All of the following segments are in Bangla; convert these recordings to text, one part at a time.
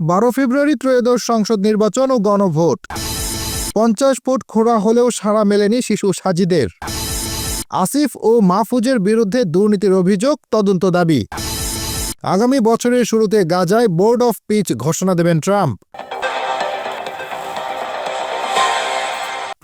বারো ফেব্রুয়ারি ত্রয়োদশ সংসদ নির্বাচন ও গণভোট। পঞ্চাশ ফুট খোঁড়া হলেও সাড়া মেলেনি শিশু সাজিদের। আসিফ ও মাহফুজের বিরুদ্ধে দুর্নীতির অভিযোগ, তদন্ত দাবি। আগামী বছরের শুরুতে গাজায় বোর্ড অফ পিচ ঘোষণা দেবেন ট্রাম্প।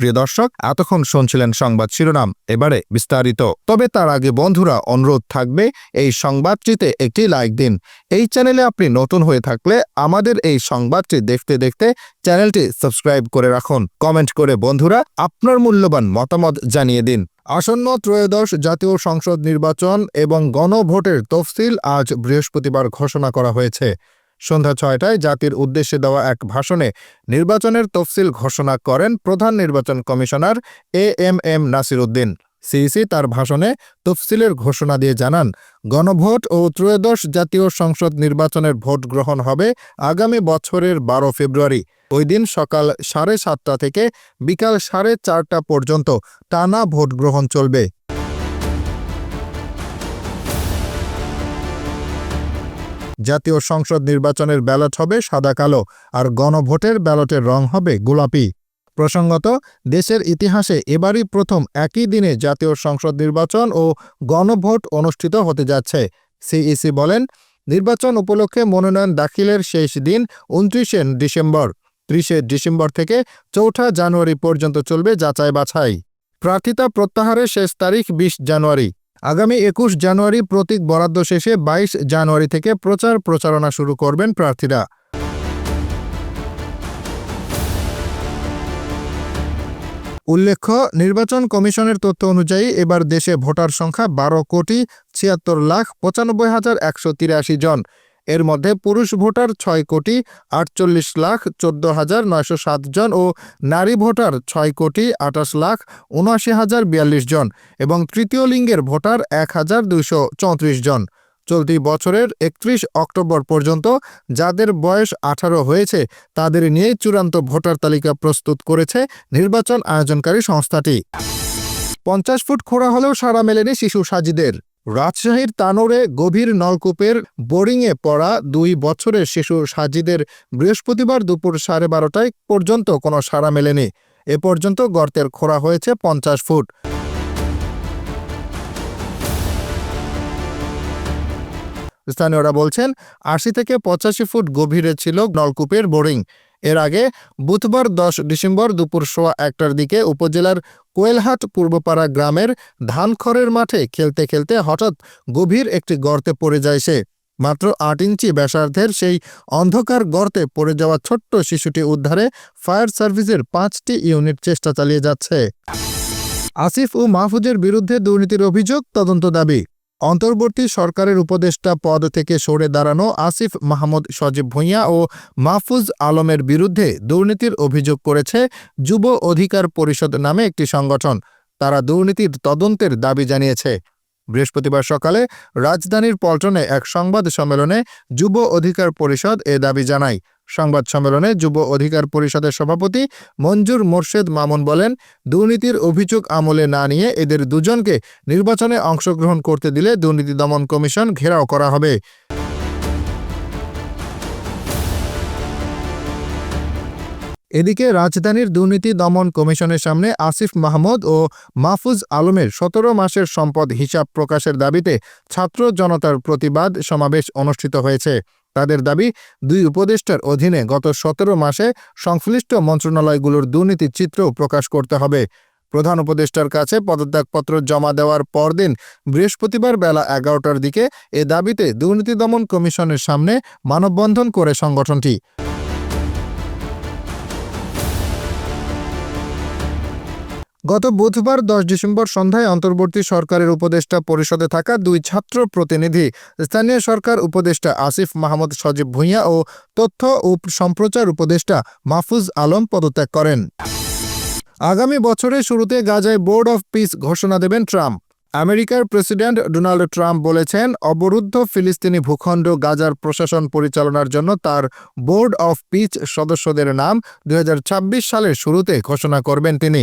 প্রিয় দর্শক, এতক্ষণ শুনছিলেন সংবাদ শিরোনাম, এবারে বিস্তারিত। তবে তার আগে বন্ধুরা, অনুরোধ থাকবে, এই সংবাদটিতে একটি লাইক দিন। এই চ্যানেলে আপনি নতুন হয়ে থাকলে আমাদের এই সংবাদটি দেখতে দেখতে চ্যানেলটি সাবস্ক্রাইব করে রাখুন। কমেন্ট করে বন্ধুরা, আপনার মূল্যবান মতামত জানিয়ে দিন। আসন্ন ত্রয়োদশ জাতীয় সংসদ নির্বাচন এবং গণভোটের তফসিল আজ বৃহস্পতিবার ঘোষণা করা হয়েছে। সন্ধ্যা ছয়টায় জাতির উদ্দেশ্যে দেওয়া এক ভাষণে নির্বাচনের তফসিল ঘোষণা করেন প্রধান নির্বাচন commissioner A M M Nasir Uddin CEC তার ভাষণে তফসিলের ঘোষণা দিয়ে জানান, গণভোট ও ত্রয়োদশ জাতীয় সংসদ নির্বাচনের ভোট গ্রহণ হবে আগামী বছরের বারো ফেব্রুয়ারি। ওই দিন সকাল সাড়ে সাতটা থেকে বিকাল সাড়ে চারটা পর্যন্ত টানা ভোট গ্রহণ চলবে। জাতীয় সংসদ নির্বাচনের ব্যালট হবে সাদা কালো আর গণভোটের ব্যালটের রং হবে গোলাপি। প্রসঙ্গত, দেশের ইতিহাসে এবারই প্রথম একই দিনে জাতীয় সংসদ নির্বাচন ও গণভোট অনুষ্ঠিত হতে যাচ্ছে। সিইসি বলেন, নির্বাচন উপলক্ষে মনোনয়ন দাখিলের শেষ দিন উনত্রিশে ডিসেম্বর। ত্রিশে ডিসেম্বর থেকে চৌঠা জানুয়ারি পর্যন্ত চলবে যাচাই বাছাই প্রার্থিতা প্রত্যাহারের শেষ তারিখ বিশ জানুয়ারি। আগামী একুশ জানুয়ারি প্রতীক বরাদ্দ শেষে বাইশ জানুয়ারি থেকে প্রচার প্রচারণা শুরু করবেন প্রার্থীরা। উল্লেখ্য, নির্বাচন কমিশনের তথ্য অনুযায়ী এবার দেশে ভোটার সংখ্যা বারো কোটি ছিয়াত্তর লাখ পঁচানব্বই হাজার একশো তিরাশি জন। এর মধ্যে পুরুষ ভোটার ছয় কোটি আটচল্লিশ লাখ চোদ্দ হাজার নয়শো জন ও নারী ভোটার ছয় কোটি আঠাশ লাখ উনআশি হাজার বিয়াল্লিশ জন এবং তৃতীয় লিঙ্গের ভোটার এক হাজার দুইশো চৌত্রিশ জন। চলতি বছরের একত্রিশ অক্টোবর পর্যন্ত যাদের বয়স আঠারো হয়েছে, তাদের নিয়ে চূড়ান্ত ভোটার তালিকা প্রস্তুত করেছে নির্বাচন আয়োজনকারী সংস্থাটি। পঞ্চাশ ফুট খোঁড়া হলেও সারা মেলেনি শিশু সাজিদের। রাজশাহীর তানোরে গভীর নলকূপের বোরিংয়ে পড়া দুই বছরের শিশু সাজিদের বৃহস্পতিবার দুপুর সাড়ে বারোটায় পর্যন্ত কোনো সাড়া মেলেনি। এ পর্যন্ত গর্তের খোঁড়া হয়েছে পঞ্চাশ ফুট। স্থানীয়রা বলছেন, আশি থেকে পঁচাশি ফুট গভীরে ছিল নলকূপের বোরিং। এর আগে বুধবার দশ ডিসেম্বর দুপুর সোয়া একটার দিকে উপজেলার কোয়েলহাট পূর্বপাড়া গ্রামের ধানখড়ের মাঠে খেলতে খেলতে হঠাৎ গভীর একটি গর্তে পড়ে যায় সে। মাত্র আট ইঞ্চি ব্যাসার্ধের সেই অন্ধকার গর্তে পড়ে যাওয়া ছোট্ট শিশুটি উদ্ধারে ফায়ার সার্ভিসের পাঁচটি ইউনিট চেষ্টা চালিয়ে যাচ্ছে। আসিফ ও মাহফুজের বিরুদ্ধে দুর্নীতির অভিযোগ তদন্ত দাবি। অন্তর্বর্তী সরকারের উপদেষ্টা পদ থেকে সরে দাঁড়ানো আসিফ মাহমুদ সজীব ভূঁইয়া ও মাহফুজ আলমের বিরুদ্ধে দুর্নীতির অভিযোগ করেছে যুব অধিকার পরিষদ নামে একটি সংগঠন। তারা দুর্নীতির তদন্তের দাবি জানিয়েছে। বৃহস্পতিবার সকালে রাজধানীর পল্টনে এক সংবাদ সম্মেলনে যুব অধিকার পরিষদ এ দাবি জানায়। সংবাদ সম্মেলনে যুব অধিকার পরিষদের সভাপতি মঞ্জুর মোর্শেদ মামুন বলেন, দুর্নীতির অভিযোগ আমলে না নিয়ে এদের দুজনকে নির্বাচনে অংশগ্রহণ করতে দিলে দুর্নীতি দমন কমিশন ঘেরাও করা হবে। এদিকে রাজধানীর দুর্নীতি দমন কমিশনের সামনে আসিফ মাহমুদ ও মাহফুজ আলমের সতেরো মাসের সম্পদ হিসাব প্রকাশের দাবিতে ছাত্র জনতার প্রতিবাদ সমাবেশ অনুষ্ঠিত হয়েছে। তাদের দাবি, দুই উপদেষ্টার অধীনে গত সতেরো মাসে সংশ্লিষ্ট মন্ত্রণালয়গুলোর দুর্নীতির চিত্র প্রকাশ করতে হবে। প্রধান উপদেষ্টার কাছে পদত্যাগপত্র জমা দেওয়ার পরদিন বৃহস্পতিবার বেলা এগারোটার দিকে এ দাবিতে দুর্নীতি দমন কমিশনের সামনে মানববন্ধন করে সংগঠনটি। গত বুধবার দশ ডিসেম্বর সন্ধ্যায় অন্তর্বর্তী সরকারের উপদেষ্টা পরিষদে থাকা দুই ছাত্র প্রতিনিধি, স্থানীয় সরকার উপদেষ্টা আসিফ মাহমুদ সজীব ভূঁইয়া ও তথ্য ও সম্প্রচার উপদেষ্টা মাহফুজ আলম পদত্যাগ করেন। আগামী বছরের শুরুতে গাজায় বোর্ড অফ পিস ঘোষণা দেবেন ট্রাম্প। আমেরিকার প্রেসিডেন্ট ডোনাল্ড ট্রাম্প বলেছেন, অবরুদ্ধ ফিলিস্তিনি ভূখণ্ড গাজার প্রশাসন পরিচালনার জন্য তার বোর্ড অফ পিচ সদস্যদের নাম দুই হাজার ছাব্বিশ সালের শুরুতে ঘোষণা করবেন তিনি।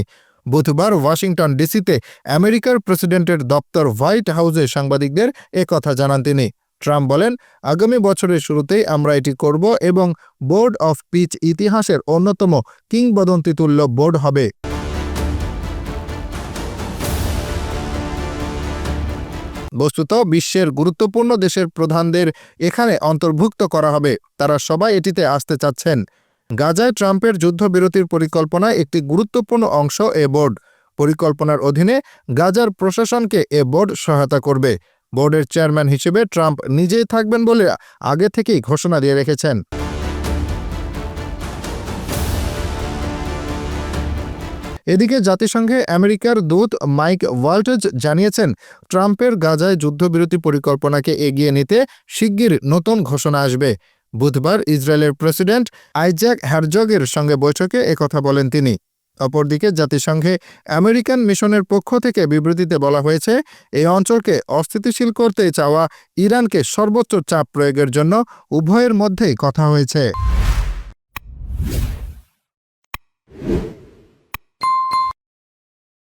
বুধবার ওয়াশিংটন ডিসিতে আমেরিকার প্রেসিডেন্টের দপ্তর হোয়াইট হাউসে সাংবাদিকদের কথা জানান তিনি। ট্রাম্প বলেন, আগামী বছরের শুরুতেই আমরা এটি করব এবং বোর্ড অফ পিচ ইতিহাসের অন্যতম কিংবদন্তিতুল্য বোর্ড হবে। বস্তুত, বিশ্বের গুরুত্বপূর্ণ দেশের প্রধানদের এখানে অন্তর্ভুক্ত করা হবে। তারা সবাই এটিতে আসতে চাচ্ছেন। গাজায় ট্রাম্পের যুদ্ধবিরতির পরিকল্পনায় একটি গুরুত্বপূর্ণ অংশ এ বোর্ড। পরিকল্পনার অধীনে গাজার প্রশাসনকে এ বোর্ড সহায়তা করবে। বোর্ডের চেয়ারম্যান হিসেবে ট্রাম্প নিজেই থাকবেন বলে আগে থেকেই ঘোষণা দিয়ে রেখেছেন। এদিকে জাতিসংঘে আমেরিকার দূত মাইক ওয়াল্টেজ জানিয়েছেন, ট্রাম্পের গাজায় যুদ্ধবিরতি পরিকল্পনাকে এগিয়ে নিতে শিগগির নতুন ঘোষণা আসবে। বুধবার ইসরায়েলের প্রেসিডেন্ট আইজ্যাক হ্যারজগের সঙ্গে বৈঠকে একথা বলেন তিনি। অপরদিকে জাতিসংঘে আমেরিকান মিশনের পক্ষ থেকে বিবৃতিতে বলা হয়েছে এই অঞ্চলকে অস্থিতিশীল করতে চাওয়া ইরানকে সর্বোচ্চ চাপ প্রয়োগের জন্য উভয়ের মধ্যেই কথা হয়েছে।